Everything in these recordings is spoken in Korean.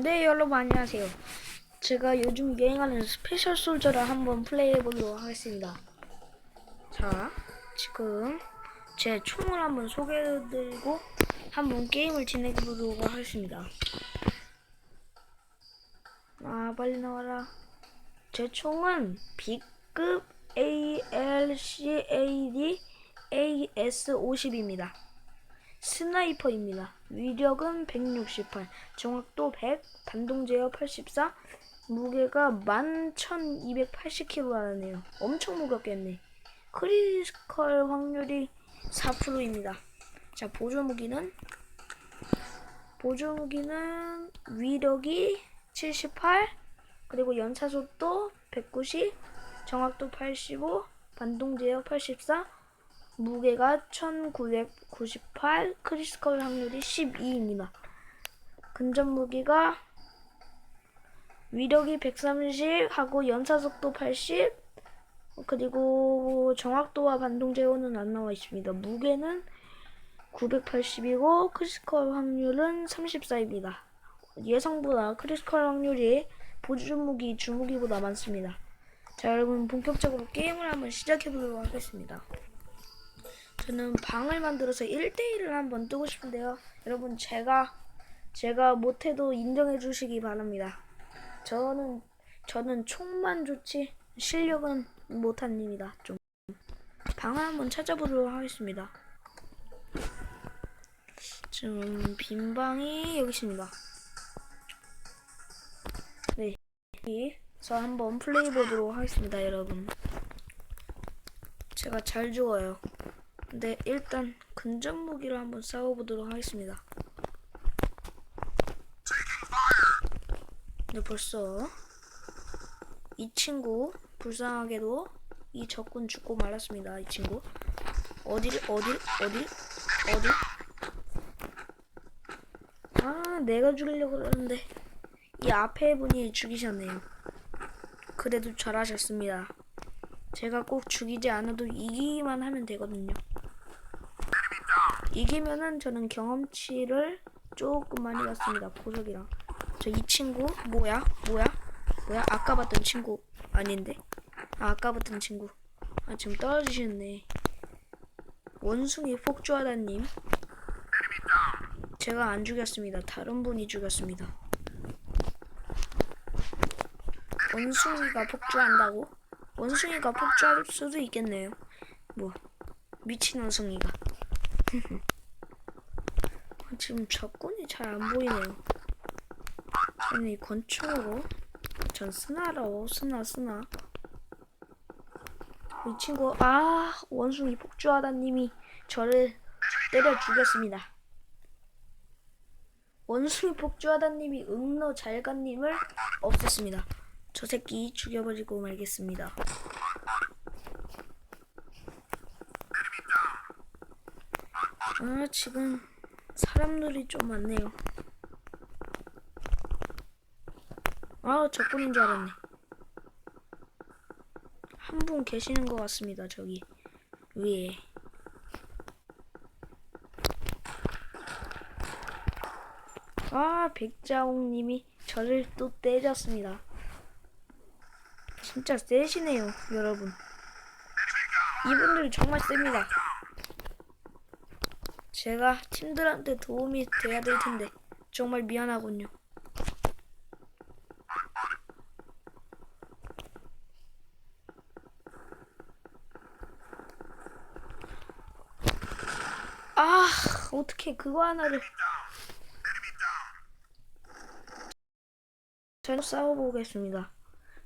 네 여러분 안녕하세요. 제가 요즘 유행하는 스페셜 솔저를 한번 플레이해 보도록 하겠습니다. 자. 지금 제 총을 한번 소개해 드리고 한번 게임을 진행해 보도록 하겠습니다. 아 빨리 나와라. 제 총은 B급 ALCAD AS50입니다 스나이퍼입니다. 위력은 168, 정확도 100, 반동 제어 84, 무게가 11,280kg라네요. 엄청 무겁겠네. 크리티컬 확률이 4%입니다. 자, 보조 무기는 보조 무기는 위력이 78, 그리고 연차 속도 190, 정확도 85, 반동 제어 84, 무게가 1998, 크리스컬 확률이 12입니다. 근접 무기가 위력이 130 하고 연사 속도 80 그리고 정확도와 반동 제어는 안 나와 있습니다. 무게는 980이고 크리스컬 확률은 34입니다. 예상보다 크리스컬 확률이 보조 무기 주무기보다 많습니다. 자 여러분 본격적으로 게임을 한번 시작해 보도록 하겠습니다. 저는 방을 만들어서 1대1을 한번 뜨고 싶은데요. 여러분 제가 제가 못해도 인정해 주시기 바랍니다. 저는 저는 총만 좋지 실력은 못한입니다. 좀 방을 한번 찾아보도록 하겠습니다. 지금 빈 방이 여기 있습니다. 네, 여기서 한번 플레이 보도록 하겠습니다, 여러분. 제가 잘 죽어요. 근데 일단 근접 무기로 한번 싸워보도록 하겠습니다. 근데 벌써 이 친구 불쌍하게도 이 적군 죽고 말았습니다. 이 친구 어디를 어딜 어딜 어디? 아 내가 죽이려고 그러는데 이 앞에 분이 죽이셨네요. 그래도 잘하셨습니다. 제가 꼭 죽이지 않아도 이기기만 하면 되거든요. 이기면은 저는 경험치를 조금 많이 받습니다. 보석이랑. 저 이 친구 뭐야? 뭐야? 뭐야? 아까 봤던 친구 아닌데? 아, 아까 봤던 친구. 아 지금 떨어지셨네. 원숭이 폭주하다님. 제가 안 죽였습니다. 다른 분이 죽였습니다. 원숭이가 폭주한다고? 원숭이가 폭주할 수도 있겠네요. 뭐 미친 원숭이가. 지금 적군이 잘 안 보이네요. 저는 이 권총으로 전 스나로 스나 스나 이 친구 아 원숭이 폭주하다님이 저를 때려 죽였습니다. 원숭이 폭주하다님이 응너 잘간님을 없앴습니다. 저 새끼 죽여버리고 말겠습니다. 아 지금 사람들이 좀 많네요. 아 적군인 줄 알았네. 한 분 계시는 것 같습니다. 저기 위에. 아 백자홍님이 저를 또 때렸습니다. 진짜 세시네요, 여러분. 이분들 정말 셉니다. 제가 팀들한테 도움이 돼야 될 텐데 정말 미안하군요. 아, 어떻게 그거 하나를 잘 싸워보겠습니다.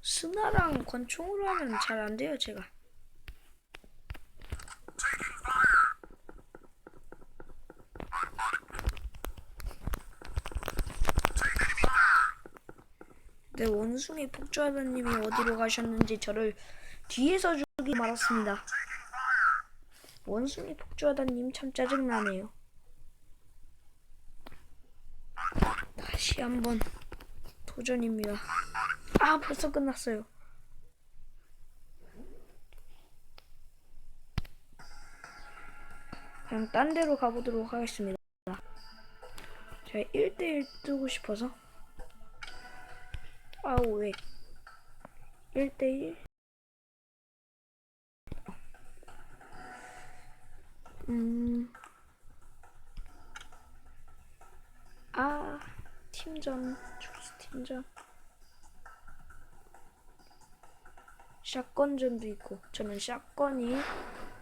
스나랑 권총으로 하면 잘 안 돼요, 제가. 네, 원숭이 폭주하다님이 어디로 가셨는지 저를 뒤에서 죽이 말았습니다. 원숭이 폭주하다님 참 짜증나네요. 다시 한번 도전입니다. 아, 벌써 끝났어요. 그냥 딴 데로 가보도록 하겠습니다. 제가 1대1 뜨고 싶어서 아우 왜 1대1 음. 아, 팀전, 초이스 팀전. 샷건전도 있고, 저는 샷건이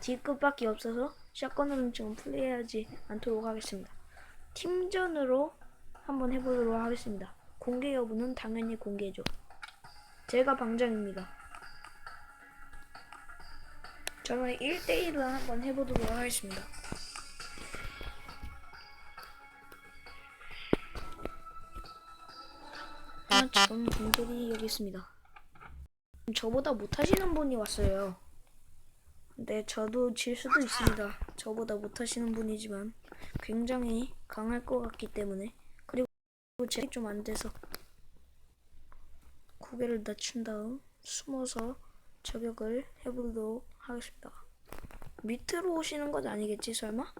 D급밖에 없어서 샷건으로는 지금 플레이하지 않도록 하겠습니다. 팀전으로 한번 해보도록 하겠습니다. 공개 여부는 당연히 공개죠. 제가 방장입니다. 저는 1대1을 한번 해보도록 하겠습니다. 아, 지금 분들이 여기 있습니다. 저보다 못하시는 분이 왔어요. 근데 저도 질 수도 있습니다. 저보다 못하시는 분이지만 굉장히 강할 것 같기 때문에 제가 좀안 돼서 고개를 낮춘 다음 숨어서 저격을 해보도록 하겠습니다. 밑으로 오시는 건 아니겠지 설마?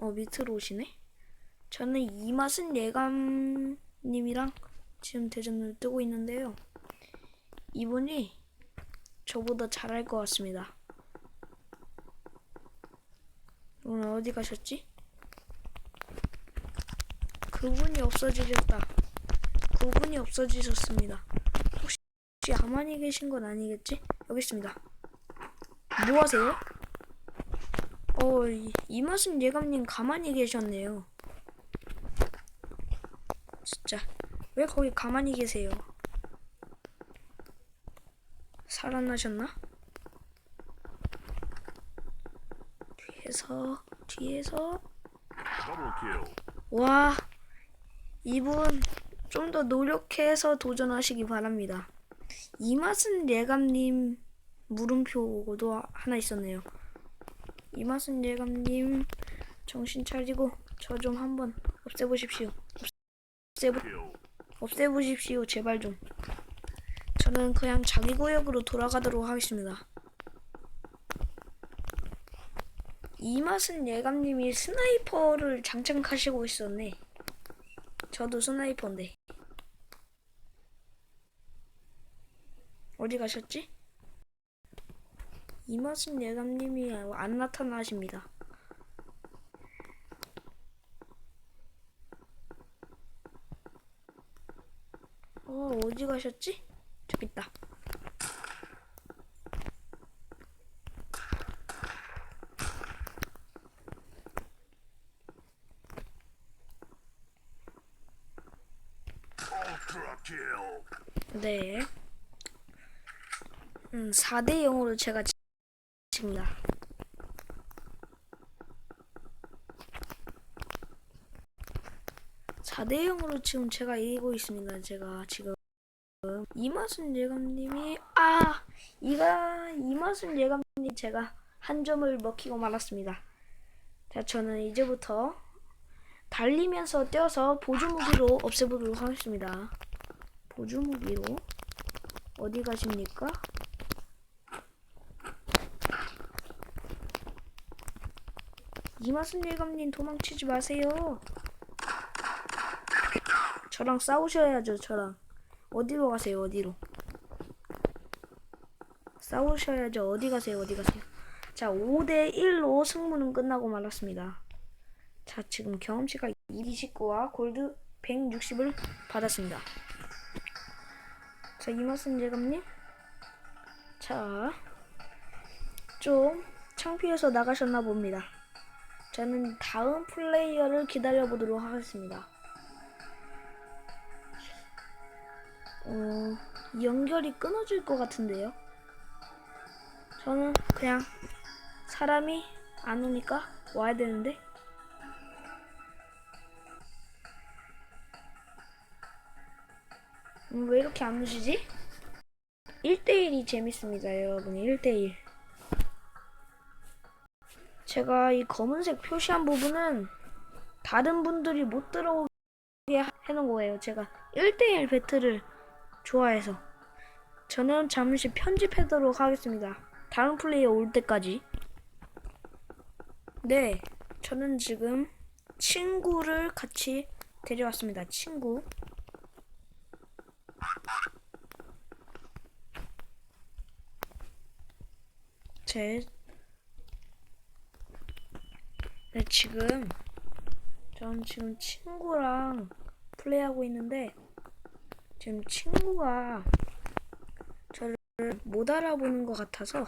어 밑으로 오시네? 저는 이 맛은 예감님이랑 지금 대전을 뜨고 있는데요. 이분이 저보다 잘할 것 같습니다. 오늘 어디 가셨지? 그분이 없어지셨다. 그분이 없어지셨습니다. 혹시 가만히 계신 건 아니겠지? 여기 있습니다. 뭐 하세요? 어, 이, 이맛은 예감님 가만히 계셨네요. 진짜 왜 거기 가만히 계세요? 살아나셨나? 뒤에서 뒤에서. 와 이분 좀 더 노력해서 도전하시기 바랍니다. 이 맛은 예감님 물음표도 하나 있었네요. 이 맛은 예감님 정신 차리고 저 좀 한번 없애보십시오. 없애보. 없애보십시오 제발 좀. 저는 그냥 자기 구역으로 돌아가도록 하겠습니다. 이 맛은 예감님이 스나이퍼를 장착하시고 있었네. 저도 스나이퍼인데. 어디 가셨지? 이맛은 예감님이 안 나타나십니다. 어, 어디 가셨지? 저기 있다. 네. 음, 4대 0으로 제가 지- 집니다. 사대 0으로 지금 제가 이기고 있습니다. 제가 지금 이맛은 예감님이 아 이가 이맛은 예감님 제가 한 점을 먹히고 말았습니다. 자 저는 이제부터 달리면서 뛰어서 보조 무기로 없애보도록 하겠습니다. 보조 무기로 어디 가십니까? 이맛은 예감님 도망치지 마세요. 저랑 싸우셔야죠, 저랑. 어디로 가세요, 어디로? 싸우셔야죠, 어디 가세요, 어디 가세요? 자, 5대1로 승부는 끝나고 말았습니다. 자, 지금 경험치가 29와 골드 160을 받았습니다. 자, 이마슨 제감님. 자, 좀 창피해서 나가셨나 봅니다. 저는 다음 플레이어를 기다려 보도록 하겠습니다. 어, 연결이 끊어질 것 같은데요. 저는 그냥 사람이 안 오니까 와야 되는데. 음, 왜 이렇게 안 오시지? 1대1이 재밌습니다, 여러분. 1대1. 제가 이 검은색 표시한 부분은 다른 분들이 못 들어오게 해놓은 거예요. 제가 1대1 배틀을 좋아해서. 저는 잠시 편집하도록 하겠습니다. 다른 플레이어 올 때까지. 네, 저는 지금 친구를 같이 데려왔습니다. 친구. 제 네, 지금 전 지금 친구랑 플레이하고 있는데 지금 친구가 저를 못 알아보는 것 같아서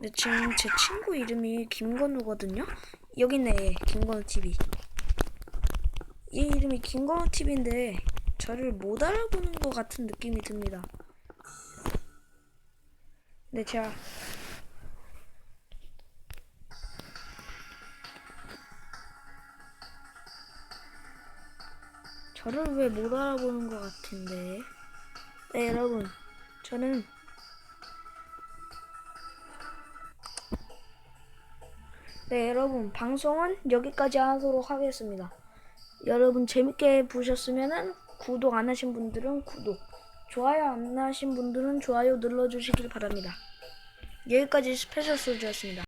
네, 지금 제 친구 이름이 김건우거든요. 여기 있네, 얘, 김건우 TV. 얘 이름이 김건우 TV인데 저를 못 알아보는 것 같은 느낌이 듭니다. 네, 제가 저를 왜 못 알아보는 것 같은데? 네, 여러분, 저는 네, 여러분, 방송은 여기까지 하도록 하겠습니다. 여러분 재밌게 보셨으면은 구독 안 하신 분들은 구독, 좋아요 안 하신 분들은 좋아요 눌러주시길 바랍니다. 여기까지 스페셜 소주였습니다.